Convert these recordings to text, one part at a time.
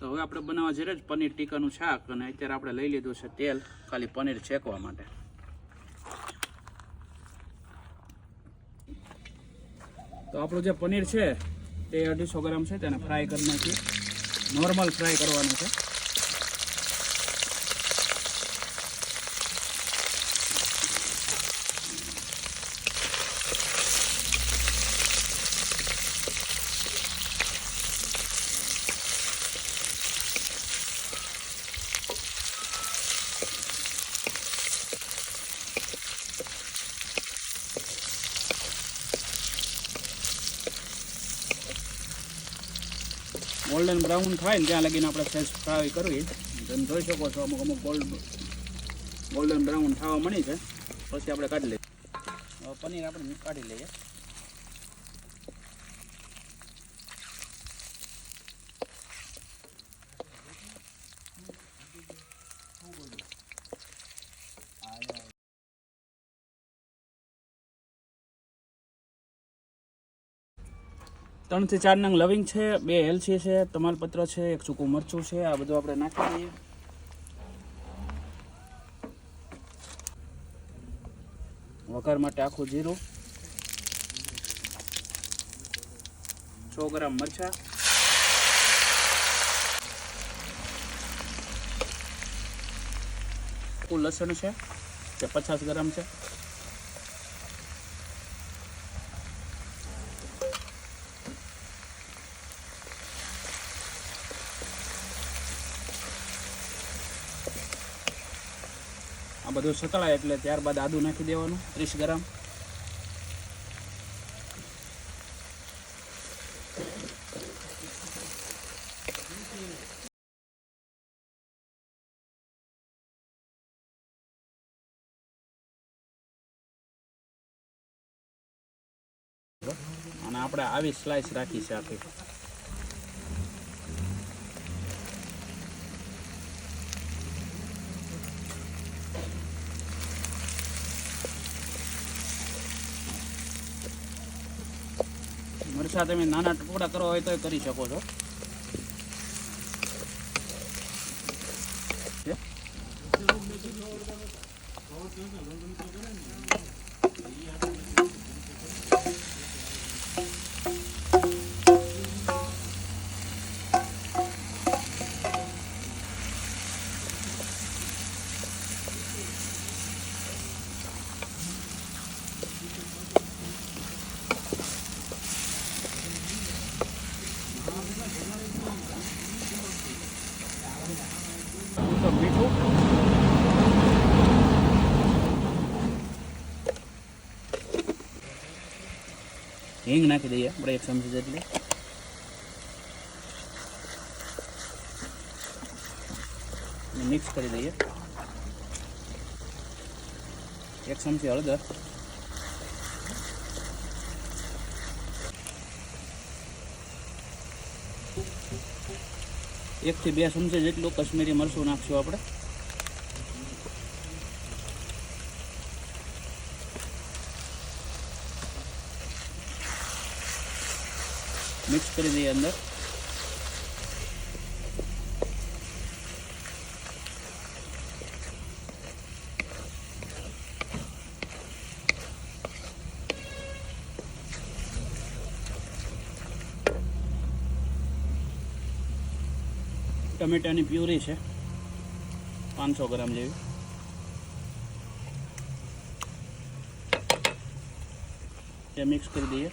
તો હવે આપણે બનાવવા જઈએ જ પનીર ટીકાનું શાક અને અત્યારે આપણે લઈ લીધું છે તેલ, ખાલી પનીર શેકવા માટે. તો આપણું જે પનીર છે, તે અઢીસો ગ્રામ છે, તેને ફ્રાય કરી નાખીએ. નોર્મલ ફ્રાય કરવાનું છે. ગોલ્ડન બ્રાઉન થાય ને ત્યાં લગીને આપણે સહેજ ફ્રાય કરવી તમે જોઈ શકો છો અમુક અમુક ગોલ્ડ ગોલ્ડન બ્રાઉન થવા મળી છે. પછી આપણે કાઢી લઈએ. પનીર આપણે કાઢી લઈએ. ત્રણથી ચાર નંગ લવિંગ છે, બે એલચી છે તમાલપત્ર છે, એક સૂકું મરચું છે, આ બધું આપણે નાખી દઈએ વઘાર માટે આખું જીરું. સો ગ્રામ મરચા. લસણ છે તે પચાસ ગ્રામ છે. આ બધું સતળાય એટલે ત્યારબાદ આદું નાખી દેવાનું, ત્રીસ ગ્રામ. અને આપણે આવી સ્લાઇસ રાખી છે આખી. મરચા તમે નાના ટુકડા કરવા હોય તો કરી શકો છો. Thank તો મીઠું હિંગ નાખી દઈએ આપણે એક ચમચી જેટલી મિક્સ કરી દઈએ એક ચમચી હળદર એકથી બે ચમચી જેટલું કશ્મીરી મરચું નાખશું આપણે મિક્સ કરી દઈએ અંદર. ટમેટાની પ્યુરી છે. પાંચસો ગ્રામ જેવી. તે મિક્સ કરી દઈએ.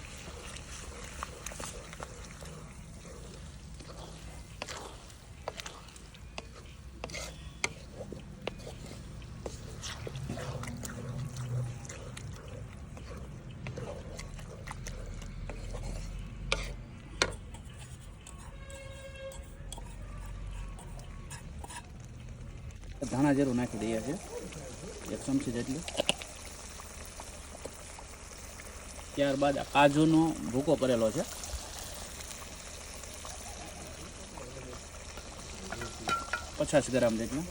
ધાણા જેરું નાખી દઈએ છીએ. એક ચમચી જેટલું. ત્યારબાદ કાજુનો ભૂકો કરેલો છે. પચાસ ગ્રામ જેટલું.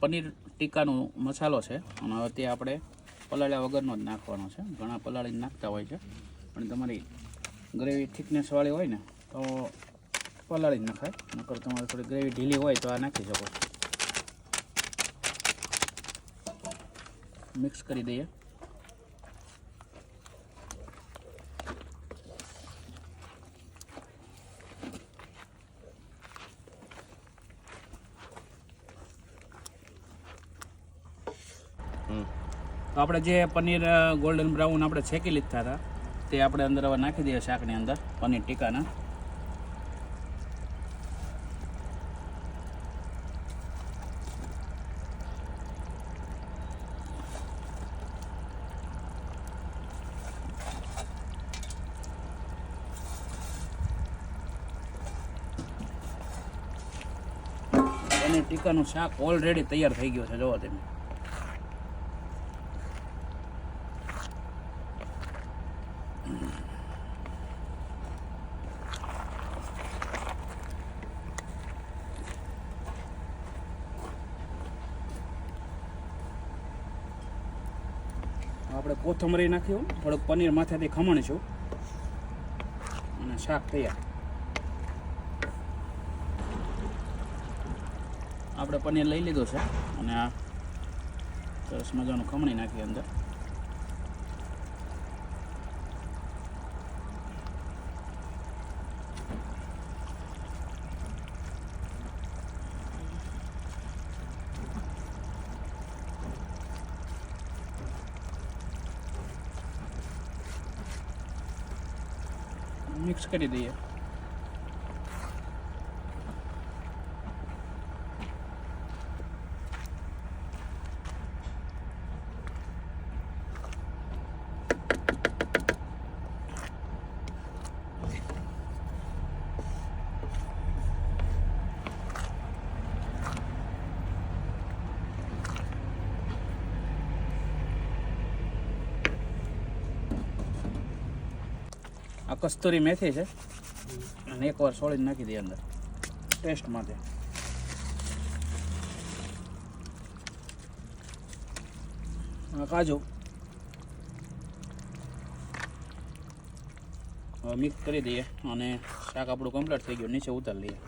પનીર ટીકાનો મસાલો છે. અને હવે તે આપણે પલાળ્યા વગરનો જ નાખવાનો છે. ઘણા પલાળીને નાખતા હોય છે. પણ તમારી ગ્રેવી થિકનેસવાળી હોય ને, તો પલાળી જ નખાય. નકર તમારે થોડી ગ્રેવી ઢીલી હોય તો આ નાખી શકો મિક્સ કરી દઈએ. તો આપણે જે પનીર ગોલ્ડન બ્રાઉન આપણે શેકી લીધા હતા તે આપણે અંદર હવે નાખી દઈએ શાકની અંદર, પનીર ટીકાના. પનીર ટીકાનું શાક ઓલરેડી તૈયાર થઈ ગયું છે, જોવો તમે. આપણે કોથમરી નાખ્યું થોડુંક પનીર માથેથી ખમણીશું. અને શાક તૈયાર. આપણે પનીર લઈ લીધું છે. અને આ સરસ મજાનું ખમણી નાખી અંદર. મિક્સ કરી દઈએ. કસ્તુરી મેથી છે. અને એકવાર સોળીને નાખી દઈએ અંદર. ટેસ્ટ માટે. કાજુ. મિક્સ કરી દઈએ. અને શાક આપણું કમ્પ્લીટ થઈ ગયું. નીચે ઉતારી લઈએ.